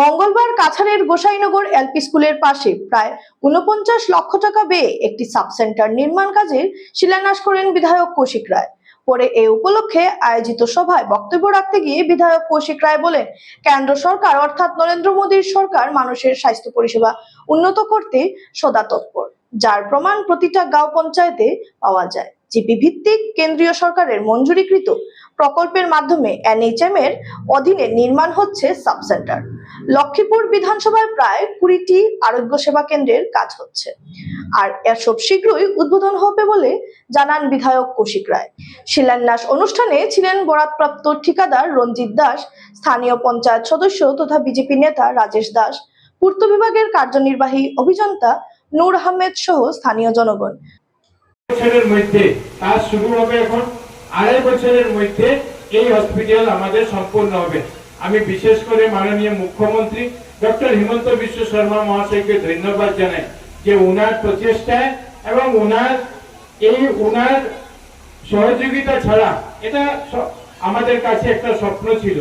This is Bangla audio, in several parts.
মঙ্গলবার কাছাড়ের গোসাইনগর এলপি স্কুলের পাশে প্রায় উনপঞ্চাশ লক্ষ টাকা ব্যয়ে একটি সাবসেন্টার নির্মাণ কাজের শিলান্যাস করেন বিধায়ক কৌশিক রায়। পরে এ উপলক্ষে আয়োজিত সভায় বক্তব্য রাখতে গিয়ে বিধায়ক কৌশিক রায় বলেন, কেন্দ্র সরকার অর্থাৎ নরেন্দ্র মোদীর সরকার মানুষের স্বাস্থ্য পরিষেবা উন্নত করতে সদা তৎপর, যার প্রমাণ প্রতিটা গাঁও পঞ্চায়েতে পাওয়া যায়। জিপি ভিত্তিক কেন্দ্রীয় সরকারের মঞ্জুরিকৃত প্রকল্পের মাধ্যমে এনএইচএম এর অধীনে নির্মাণ হচ্ছে সাবসেন্টার। লক্ষ্মীপুর বিধানসভায় প্রায় কুড়িটি আরোগ্য সেবা কেন্দ্রের কাজ হচ্ছে। আর এসব শীঘ্রই উদ্বোধন হবে বলে জানান বিধায়ক কৌশিক রায়। শিলান্যাস অনুষ্ঠানে ছিলেন বরাতপ্রাপ্ত ঠিকাদার রঞ্জিত দাস, স্থানীয় পঞ্চায়েত সদস্য তথা বিজেপি নেতা রাজেশ দাস, পূর্ত বিভাগের কার্যনির্বাহী অভিযন্তা নূর আহমেদ সহ স্থানীয় জনগণ। বছরের মধ্যে, কাজ শুরু হবে এখন, আড়াই বছরের মধ্যে এই হসপিটাল আমাদের সম্পূর্ণ হবে। আমি বিশেষ করে মাননীয় মুখ্যমন্ত্রী ডক্টর হিমন্ত বিশ্ব শর্মা মহাশয়কে ধন্যবাদ জানাই যে উনার প্রচেষ্টায় এবং উনার এই উনার সহযোগিতা ছাড়া এটা আমাদের কাছে একটা স্বপ্ন ছিল।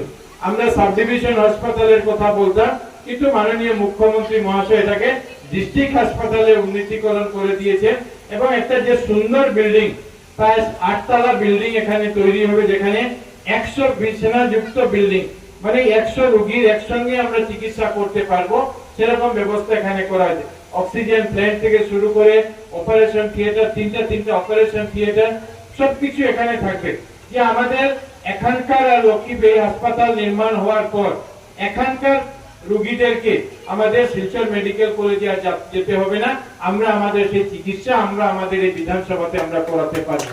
আমরা সাব ডিভিশন হাসপাতালের কথা বলতাম, কিন্তু মাননীয় মুখ্যমন্ত্রী মহাশয় এটাকে ডিস্ট্রিক্ট হাসপাতালে উন্নীতিকরণ করে দিয়েছেন এবং একটা যে সুন্দর বিল্ডিং, প্রায় আটতলা বিল্ডিং এখানে তৈরি হবে, যেখানে একশো বিছানা যুক্ত বিল্ডিং মানে একশো রোগীর একসঙ্গে আমরা চিকিৎসা করতে পারব, সেরকম ব্যবস্থা এখানে করা হয়েছে। অক্সিজেন প্ল্যান্ট থেকে শুরু করে অপারেশন থিয়েটার, তিনটা তিনটা অপারেশন থিয়েটার, সবকিছু এখানে থাকবে। যে আমাদের এখানকার লক্ষ্মীপ এই হাসপাতাল নির্মাণ হওয়ার পর, এখানকার রোগীদেরকে আমাদের শিলচর মেডিকেল কলেজে আর যেতে হবে না। আমরা আমাদের সেই চিকিৎসা, আমরা আমাদের এই বিধানসভাতে আমরা করাতে পারি।